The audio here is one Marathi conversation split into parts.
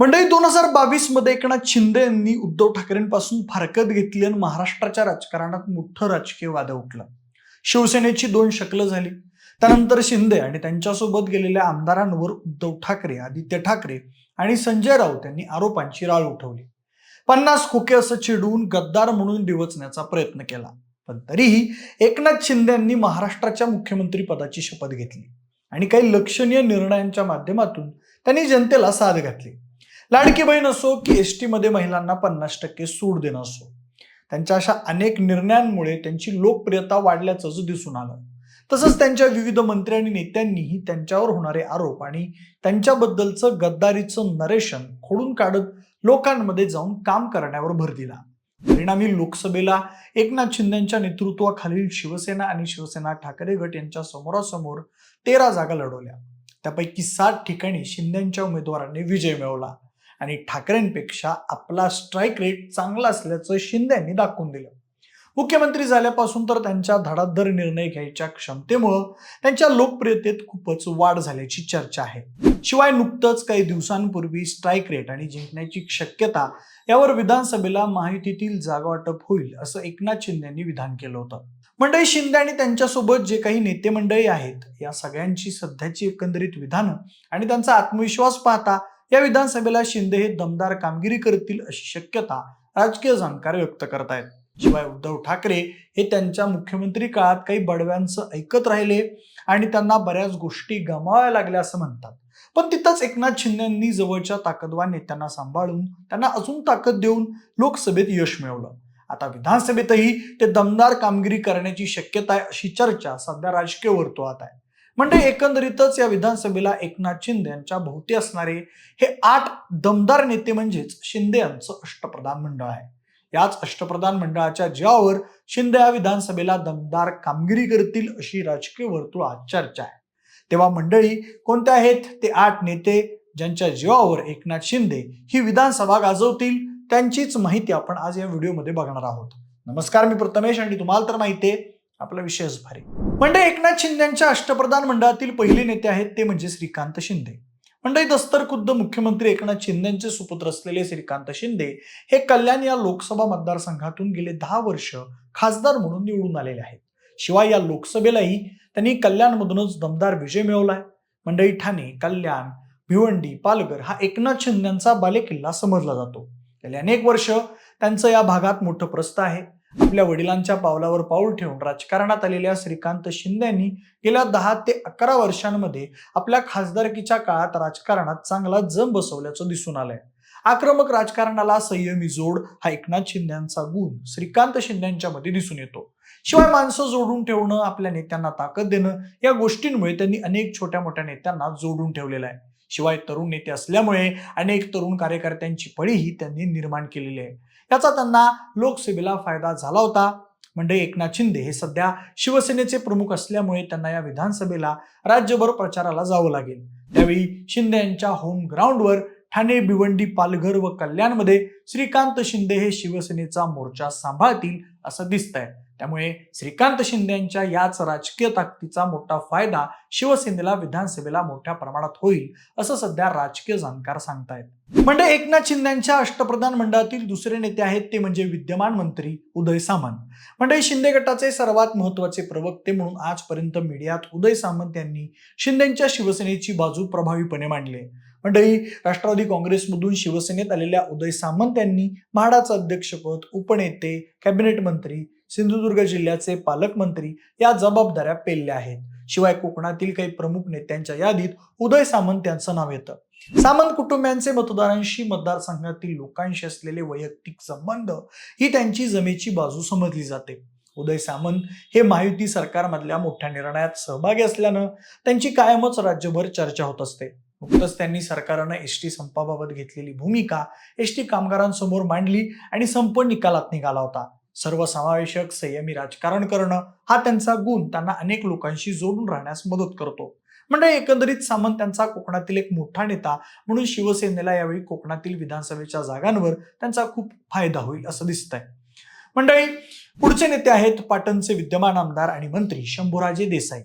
मंडळी दोन हजार बावीसमध्ये एकनाथ शिंदे यांनी उद्धव ठाकरेंपासून फारकत घेतली आणि महाराष्ट्राच्या राजकारणात मोठं राजकीय वाद उठलं. शिवसेनेची दोन शकलं झाली. त्यानंतर शिंदे आणि त्यांच्यासोबत गेलेल्या आमदारांवर उद्धव ठाकरे आदित्य ठाकरे आणि संजय राऊत यांनी आरोपांची राळ उठवली. पन्नास खोके असं चिडवून गद्दार म्हणून डिवचण्याचा प्रयत्न केला. पण तरीही एकनाथ शिंदे यांनी महाराष्ट्राच्या मुख्यमंत्री पदाची शपथ घेतली आणि काही लक्षणीय निर्णयांच्या माध्यमातून त्यांनी जनतेला साथ घातली. लाडकी बहीण असो की एसमध्ये महिलांना पन्नास टक्के सूट देणं असो. त्यांच्या अशा अनेक निर्णयांमुळे त्यांची लोकप्रियता वाढल्याचं दिसून आलं तसंच त्यांच्या विविध मंत्री आणि नेत्यांनीही त्यांच्यावर होणारे आरोप आणि त्यांच्याबद्दलचं गद्दारीचं नरेशन खोडून काढत लोकांमध्ये जाऊन काम करण्यावर भर दिला. परिणामी लोकसभेला एकनाथ शिंदेच्या नेतृत्वाखालील शिवसेना आणि शिवसेना ठाकरे गट यांच्या समोरासमोर तेरा जागा लढवल्या. त्यापैकी सात ठिकाणी शिंदेच्या उमेदवारांनी विजय मिळवला. आणि ठाकरेंपेक्षा आपला स्ट्राईक रेट चांगला असल्याचं शिंदे यांनी दाखवून दिलं. मुख्यमंत्री झाल्यापासून तर त्यांच्या धडाधड निर्णय घ्यायच्या क्षमतेमुळं त्यांच्या लोकप्रियतेत खूपच वाढ झाल्याची चर्चा आहे. शिवाय नुकतंच काही दिवसांपूर्वी स्ट्राईक रेट आणि जिंकण्याची शक्यता यावर विधानसभेला माहितीतील जागा वाटप होईल असं एकनाथ शिंदे यांनी विधान केलं होतं. मंडळी शिंदे आणि त्यांच्यासोबत जे काही नेते मंडळी आहेत या सगळ्यांची सध्याची एकंदरीत विधानं आणि त्यांचा आत्मविश्वास पाहता या विधानसभेला शिंदे हे दमदार कामगिरी करतील अशी शक्यता राजकीय जाणकार व्यक्त करतायत. शिवाय उद्धव ठाकरे हे त्यांच्या मुख्यमंत्री काळात काही बडव्यांचं ऐकत राहिले आणि त्यांना बऱ्याच गोष्टी गमाव्या लागल्या असं म्हणतात. पण तिथंच एकनाथ शिंदे यांनी जवळच्या ताकदवान नेत्यांना सांभाळून त्यांना अजून ताकद देऊन लोकसभेत यश मिळवलं. आता विधानसभेतही ते दमदार कामगिरी करण्याची शक्यता आहे अशी चर्चा सध्या राजकीय वर्तुळात आहे. म्हणजे एकंदरीतच या विधानसभेला एकनाथ शिंदे यांच्या भोवती असणारे हे आठ दमदार नेते म्हणजेच शिंदे यांचं अष्टप्रधान मंडळ आहे. याच अष्टप्रधान मंडळाच्या जीवावर शिंदे या विधानसभेला दमदार कामगिरी करतील अशी राजकीय वर्तुळात चर्चा आहे. तेव्हा मंडळी कोणते आहेत ते आठ नेते ज्यांच्या जीवावर एकनाथ शिंदे ही विधानसभा गाजवतील? त्यांचीच माहिती आपण आज या व्हिडिओमध्ये बघणार आहोत. नमस्कार मी प्रथमेश आणि तुम्हाला तर माहिती आहे आपला विषयच भारी. म्हणजे एकनाथ शिंदेच्या अष्टप्रधान मंडळातील पहिले नेते आहेत ते म्हणजे श्रीकांत शिंदे. म्हणजे दस्तर खुद्द मुख्यमंत्री एकनाथ शिंदेचे सुपुत्र असलेले श्रीकांत शिंदे हे कल्याण या लोकसभा मतदारसंघातून गेले दहा वर्ष खासदार म्हणून निवडून आलेले आहेत. शिवाय या लोकसभेलाही त्यांनी कल्याणमधूनच दमदार विजय मिळवलाय. मंडई ठाणे कल्याण भिवंडी पालघर हा एकनाथ शिंदेचा बालेकिल्ला समजला जातो. गेले अनेक वर्ष त्यांचं या भागात मोठं प्रस्थ आहे. आपल्या वडिलांच्या पावलावर पाऊल ठेवून राजकारणात आलेल्या श्रीकांत शिंदे यांनी गेल्या दहा ते अकरा वर्षांमध्ये आपल्या खासदारकीच्या काळात राजकारणात चांगला जम बसवल्याचं दिसून आलंय. आक्रमक राजकारणाला संयमी जोड हा एकनाथ शिंदेचा गुण श्रीकांत शिंदेच्या मध्ये दिसून येतो. शिवाय माणसं जोडून ठेवणं आपल्या नेत्यांना ताकद देणं या गोष्टींमुळे त्यांनी अनेक छोट्या मोठ्या नेत्यांना जोडून ठेवलेलं आहे. शिवाय तरुण नेते असल्यामुळे अनेक तरुण कार्यकर्त्यांची फळीही त्यांनी निर्माण केलेली आहे. याचा त्यांना लोकसभेला फायदा झाला होता. म्हणजे एकनाथ शिंदे हे सध्या शिवसेनेचे प्रमुख असल्यामुळे त्यांना या विधानसभेला राज्यभर प्रचाराला जावं लागेल. त्यावेळी शिंदे यांच्या होम ग्राउंडवर ठाणे भिवंडी पालघर व कल्याणमध्ये श्रीकांत शिंदे हे शिवसेनेचा मोर्चा सांभाळतील असं दिसतंय. त्यामुळे श्रीकांत शिंदे यांच्या याच राजकीय ताकदीचा मोठा फायदा शिवसेनेला विधानसभेला मोठ्या प्रमाणात होईल असं सध्या राजकीय जाणकार सांगतायत. म्हणजे एकनाथ शिंदेच्या अष्टप्रधान मंडळातील दुसरे नेते आहेत ते म्हणजे विद्यमान मंत्री उदय सामंत. म्हणजे शिंदे गटाचे सर्वात महत्त्वाचे प्रवक्ते म्हणून आजपर्यंत मीडियात उदय सामंत यांनी शिंदेच्या शिवसेनेची बाजू प्रभावीपणे मांडली. मंडळी राष्ट्रवादी काँग्रेसमधून शिवसेनेत आलेल्या उदय सामंत यांनी म्हाडाचं अध्यक्षपद उपनेते कॅबिनेट मंत्री सिंधुदुर्ग जिल्ह्याचे पालकमंत्री या जबाबदाऱ्या पेलल्या आहेत. शिवाय कोकणातील काही प्रमुख नेत्यांच्या यादीत उदय सामंत यांचं नाव येतं. सामंत कुटुंबियांचे मतदारांशी मतदारसंघातील लोकांशी असलेले वैयक्तिक संबंध ही त्यांची जमेची बाजू समजली जाते. उदय सामंत हे महायुती सरकारमधल्या मोठ्या निर्णयात सहभागी असल्यानं त्यांची कायमच राज्यभर चर्चा होत असते. नुकतंच त्यांनी सरकारनं एस टी संपाबाबत घेतलेली भूमिका एस टी कामगारांसमोर मांडली आणि संप निकालात निघाला होता. सर्वसमावेशक संयमी राजकारण करणं हा त्यांचा गुण. त्यांना अनेक लोकांशी जोडून राहण्यास मदत करतो. म्हणजे एकंदरीत सामंत त्यांचा कोकणातील एक मोठा नेता म्हणून शिवसेनेला यावेळी कोकणातील विधानसभेच्या जागांवर त्यांचा खूप फायदा होईल असं दिसतंय. मंडळी पुढचे नेते आहेत पाटणचे विद्यमान आमदार आणि मंत्री शंभूराजे देसाई.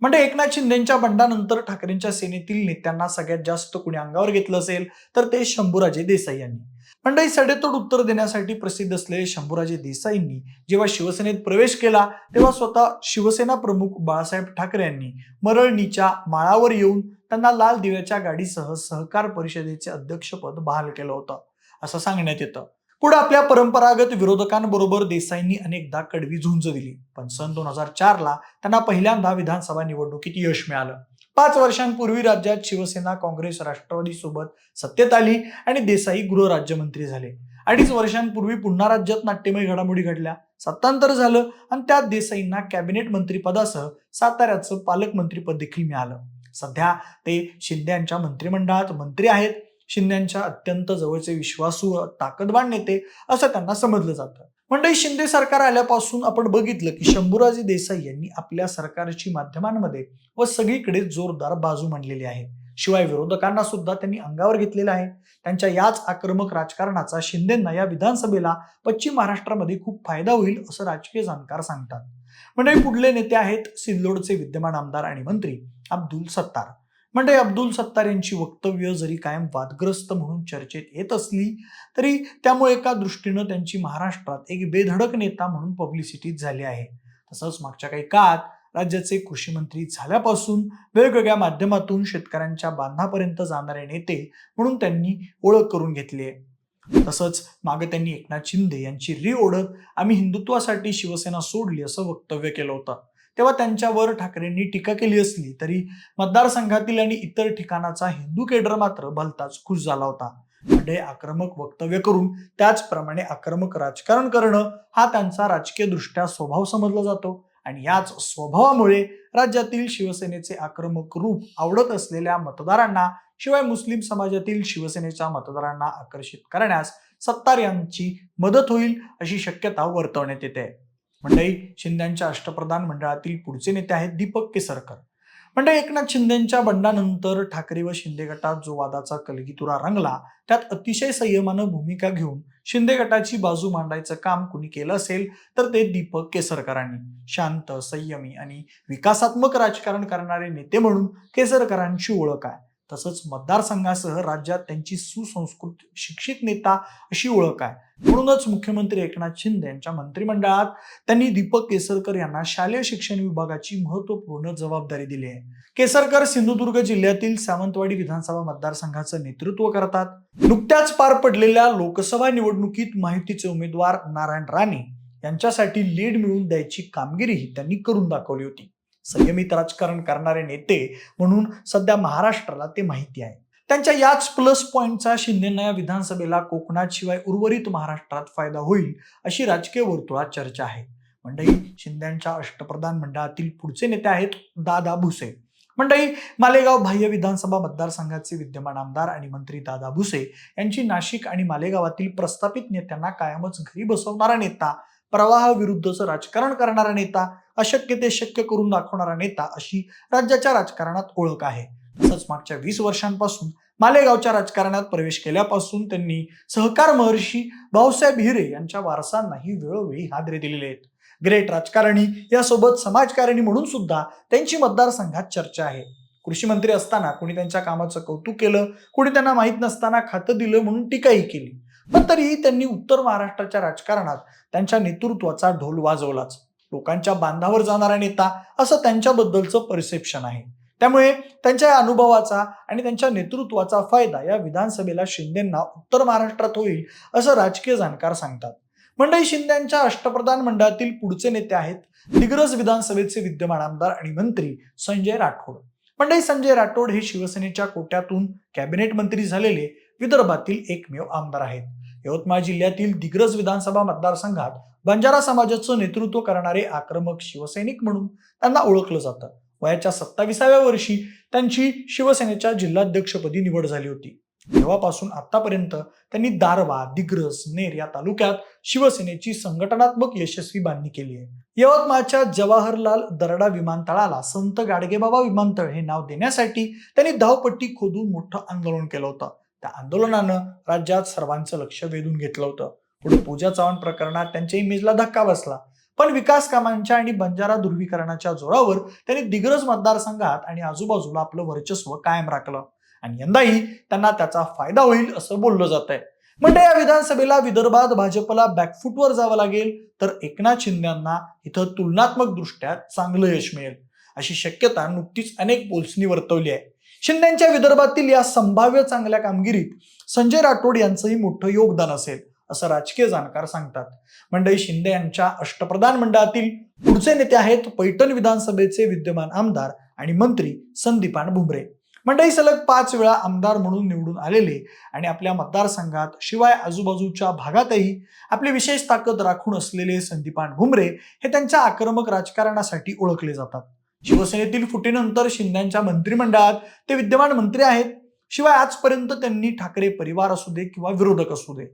म्हणजे एकनाथ शिंदेच्या बंडानंतर ठाकरेंच्या सेनेतील नेत्यांना सगळ्यात जास्त कुणी अंगावर घेतलं असेल तर ते शंभूराजे देसाई यांनी. मंडळी सडेतोड उत्तर देण्यासाठी प्रसिद्ध असलेले शंभूराजे देसाईंनी जेव्हा शिवसेनेत प्रवेश केला तेव्हा स्वतः शिवसेना प्रमुख बाळासाहेब ठाकरे यांनी मरळणीच्या माळावर येऊन त्यांना लाल दिव्याच्या गाडीसह सहकार परिषदेचे अध्यक्षपद बहाल केलं होतं असं सांगण्यात येतं. पुढे आपल्या परंपरागत विरोधकांबरोबर देसाईंनी अनेकदा कडवी झुंज दिली पण सन दोन हजार चारला त्यांना पहिल्यांदा विधानसभा निवडणुकीत यश मिळालं. पाच वर्षांपूर्वी राज्यात शिवसेना काँग्रेस राष्ट्रवादी सोबत सत्तेत आली आणि देसाई गृहराज्यमंत्री झाले. अडीच वर्षांपूर्वी पुन्हा राज्यात नाट्यमय घडामोडी घडल्या. सत्तांतर झालं आणि त्यात देसाईंना कॅबिनेट मंत्रीपदासह साताऱ्याचं पालकमंत्रीपद देखील मिळालं. सध्या ते शिंदे यांच्या मंत्रिमंडळात मंत्री आहेत. शिंद्यांच्या अत्यंत जवळचे विश्वासू ताकदवान नेते असं त्यांना समजलं जातं. मंडळी शिंदे सरकार आल्यापासून आपण बघितलं की शंभूराजे देसाई यांनी आपल्या सरकारची माध्यमांमध्ये व सगळीकडे जोरदार बाजू मांडलेली आहे. शिवाय विरोधकांना सुद्धा त्यांनी अंगावर घेतलेला आहे. त्यांच्या याच आक्रमक राजकारणाचा शिंदेंना या विधानसभेला पश्चिम महाराष्ट्रामध्ये खूप फायदा होईल असं राजकीय जाणकार सांगतात. मंडळी पुढले नेते आहेत सिल्लोडचे विद्यमान आमदार आणि मंत्री अब्दुल सत्तार. म्हणजे अब्दुल सत्तार यांची वक्तव्य जरी कायम वादग्रस्त म्हणून चर्चेत येत असली तरी त्यामुळे एका दृष्टीनं त्यांची महाराष्ट्रात एक बेधडक नेता म्हणून पब्लिसिटी झाली आहे. तसंच मागच्या काही काळात राज्याचे कृषी मंत्री झाल्यापासून वेगवेगळ्या माध्यमातून शेतकऱ्यांच्या बांधापर्यंत जाणारे नेते म्हणून त्यांनी ओळख करून घेतली आहे. तसंच मागे त्यांनी एकनाथ शिंदे यांची री आम्ही हिंदुत्वासाठी शिवसेना सोडली असं वक्तव्य केलं होतं. तेव्हा त्यांच्यावर ठाकरेंनी टीका केली असली तरी मतदारसंघातील आणि इतर ठिकाणाचा हिंदू केडर मात्र भलताच खुश झाला होता. म्हणजे आक्रमक वक्तव्य करून त्याचप्रमाणे आक्रमक राजकारण करणं हा त्यांचा राजकीय दृष्ट्या स्वभाव समजला जातो. आणि याच स्वभावामुळे राज्यातील शिवसेनेचे आक्रमक रूप आवडत असलेल्या मतदारांना शिवाय मुस्लिम समाजातील शिवसेनेच्या मतदारांना आकर्षित करण्यास सत्तार यांची मदत होईल अशी शक्यता वर्तवण्यात येते. मंडळी शिंद्यांच्या अष्टप्रधान मंडळातील पुढचे नेते आहेत दीपक केसरकर. म्हणजे एकनाथ शिंदेच्या बंडानंतर ठाकरे व शिंदे गटात जो वादाचा कलगीतुरा रंगला त्यात अतिशय संयमानं भूमिका घेऊन शिंदे गटाची बाजू मांडायचं काम कुणी केलं असेल तर ते दीपक केसरकरांनी. शांत संयमी आणि विकासात्मक राजकारण करणारे नेते म्हणून केसरकरांची ओळख आहे. तसंच मतदारसंघासह राज्यात त्यांची सुसंस्कृत शिक्षित नेता अशी ओळख आहे. म्हणूनच मुख्यमंत्री एकनाथ शिंदे यांच्या मंत्रिमंडळात त्यांनी दीपक केसरकर यांना शालेय शिक्षण विभागाची महत्त्वपूर्ण जबाबदारी दिली आहे. केसरकर सिंधुदुर्ग जिल्ह्यातील सावंतवाडी विधानसभा मतदारसंघाचं नेतृत्व करतात. नुकत्याच पार पडलेल्या लोकसभा निवडणुकीत माहितीचे उमेदवार नारायण राणे यांच्यासाठी लीड मिळवून द्यायची कामगिरीही त्यांनी करून दाखवली होती. संयमित राजकारण करणारे नेते म्हणून सध्या महाराष्ट्राला ते माहिती आहे. त्यांच्या याच प्लस पॉईंटचा शिंदेना या विधानसभेला कोकणात शिवाय उर्वरित महाराष्ट्रात फायदा होईल अशी राजकीय वर्तुळात चर्चा आहे. मंडळी शिंदेच्या अष्टप्रधान मंडळातील पुढचे नेते आहेत दादा भुसे. मंडळी मालेगाव बाह्य विधानसभा मतदारसंघाचे विद्यमान आमदार आणि मंत्री दादा भुसे यांची नाशिक आणि मालेगावातील प्रस्थापित नेत्यांना कायमच घरी बसवणारा नेता प्रवाहाविरुद्धचं राजकारण करणारा नेता अशक्य ते शक्य करून दाखवणारा नेता अशी राज्याच्या राजकारणात ओळख आहे. तसंच मागच्या वीस वर्षांपासून मालेगावच्या राजकारणात प्रवेश केल्यापासून त्यांनी सहकार महर्षी भाऊसाहेब हिरे यांच्या वारसांनाही वेळोवेळी हादरे दिलेले आहेत. ग्रेट राजकारणी यासोबत समाजकारणी म्हणून सुद्धा त्यांची मतदारसंघात चर्चा आहे. कृषी मंत्री असताना कुणी त्यांच्या कामाचं कौतुक केलं कुणी त्यांना माहीत नसताना खातं दिलं म्हणून टीकाही केली. पण तरीही त्यांनी उत्तर महाराष्ट्राच्या राजकारणात त्यांच्या नेतृत्वाचा ढोल वाजवलाच. लोकांच्या बांधावर जाणारा नेता असं त्यांच्याबद्दलचं परसेप्शन आहे. त्यामुळे त्यांच्या या अनुभवाचा आणि त्यांच्या नेतृत्वाचा फायदा या विधानसभेला शिंदेंना उत्तर महाराष्ट्रात होईल असं राजकीय जाणकार सांगतात. मंडळी शिंदेच्या अष्टप्रधान मंडळातील पुढचे नेते आहेत दिग्रज विधानसभेचे विद्यमान आमदार आणि मंत्री संजय राठोड. मंडळी संजय राठोड हे शिवसेनेच्या कोट्यातून कॅबिनेट मंत्री झालेले विदर्भातील एकमेव आमदार आहेत. यवतमाळ जिल्ह्यातील दिग्रज विधानसभा मतदारसंघात बंजारा समाजाचं नेतृत्व करणारे आक्रमक शिवसैनिक म्हणून त्यांना ओळखलं जातं. वयाच्या सत्ताविसाव्या वर्षी त्यांची शिवसेनेच्या जिल्हाध्यक्षपदी निवड झाली होती. तेव्हापासून आतापर्यंत त्यांनी दारवा दिग्रस नेर या तालुक्यात शिवसेनेची संघटनात्मक यशस्वी बांधणी केली आहे. यवतमाळच्या जवाहरलाल दरडा विमानतळाला संत गाडगेबाबा विमानतळ हे नाव देण्यासाठी त्यांनी धावपट्टी खोदून मोठं आंदोलन केलं होतं. त्या आंदोलनानं राज्यात सर्वांचं लक्ष वेधून घेतलं होतं. पुढे पूजा चव्हाण प्रकरणात त्यांच्या इमेजला धक्का बसला. पण विकास कामांच्या आणि बंजारा ध्रुवीकरणाच्या जोरावर त्यांनी दिग्रज मतदारसंघात आणि आजूबाजूला आपलं वर्चस्व कायम राखलं. आणि यंदाही त्यांना त्याचा फायदा होईल असं बोललं जात आहे म्हणजे या विधानसभेला विदर्भात भाजपला बॅकफुटवर जावं लागेल तर एकनाथ शिंदेना इथं तुलनात्मक दृष्ट्या चांगलं यश मिळेल. अशी शक्यता नुकतीच अनेक पोल्सनी वर्तवली आहे. शिंदेच्या विदर्भातील या संभाव्य चांगल्या कामगिरीत संजय राठोड यांचंही मोठं योगदान असेल असं राजकीय जाणकार सांगतात. मंडळी शिंदे यांच्या अष्टप्रधान मंडळातील पुढचे नेते आहेत पैठण विधानसभेचे विद्यमान आमदार आणि मंत्री संदीपान भुमरे. मंडळी सलग पाच वेळा आमदार म्हणून निवडून आलेले आणि आपल्या मतदारसंघात शिवाय आजूबाजूच्या भागातही आपली विशेष ताकद राखून असलेले संदीपान भुमरे हे त्यांच्या आक्रमक राजकारणासाठी ओळखले जातात. शिवसेनेतील फुटीनंतर शिंद्यांच्या मंत्रिमंडळात ते विद्यमान मंत्री आहेत. शिवाय आजपर्यंत त्यांनी ठाकरे परिवार असू दे किंवा विरोधक असू दे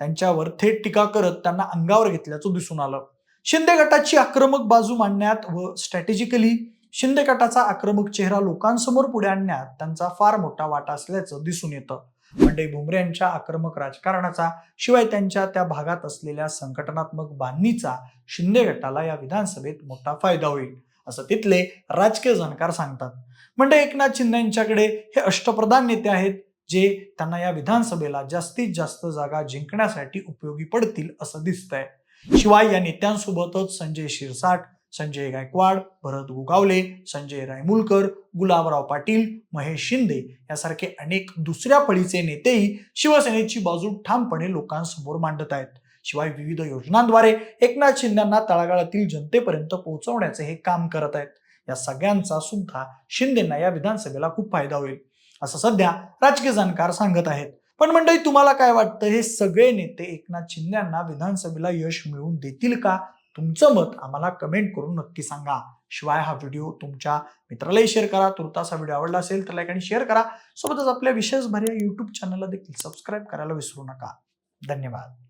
त्यांच्यावर थेट टीका करत त्यांना अंगावर घेतल्याचं दिसून आलं. शिंदे गटाची आक्रमक बाजू मांडण्यात व स्ट्रॅटेजिकली शिंदे गटाचा आक्रमक चेहरा लोकांसमोर पुढे आणण्यात त्यांचा फार मोठा वाटा असल्याचं दिसून येतं. म्हणजे भुमरे यांच्या आक्रमक राजकारणाचा शिवाय त्यांच्या त्या भागात असलेल्या संघटनात्मक बांधणीचा शिंदे गटाला या विधानसभेत मोठा फायदा होईल. असं तिथले राजकीय जाणकार सांगतात. म्हणजे एकनाथ शिंदे यांच्याकडे हे अष्टप्रधान नेते आहेत जे त्यांना या विधानसभेला जास्तीत जास्त जागा जिंकण्यासाठी उपयोगी पडतील असं दिसतंय. शिवाय या नेत्यांसोबतच संजय शिरसाट संजय गायकवाड भरत गोगावले संजय रायमुलकर गुलाबराव पाटील महेश शिंदे यासारखे अनेक दुसऱ्या पळीचे नेतेही शिवसेनेची बाजू ठामपणे लोकांसमोर मांडत आहेत. शिवाय विविध योजनांद्वारे एकनाथ शिंदेना तळागाळातील जनतेपर्यंत पोहोचवण्याचे हे काम करत आहेत. या सगळ्यांचा सुद्धा शिंदेना या विधानसभेला खूप फायदा होईल. असं सध्या राजकीय जाणकार सांगत आहेत. पण मंडळी तुम्हाला काय वाटतं? हे सगळे नेते एकनाथ शिंदेना विधानसभेला यश मिळवून देतील का? तुमचं मत आम्हाला कमेंट करून नक्की सांगा. शिवाय हा व्हिडिओ तुमच्या मित्रालाही शेअर करा. तुर्तास हा व्हिडिओ आवडला असेल तर लाईक आणि शेअर करा. सोबतच आपल्या विशेष भर या युट्यूब चॅनलला देखील सबस्क्राईब करायला विसरू नका. धन्यवाद.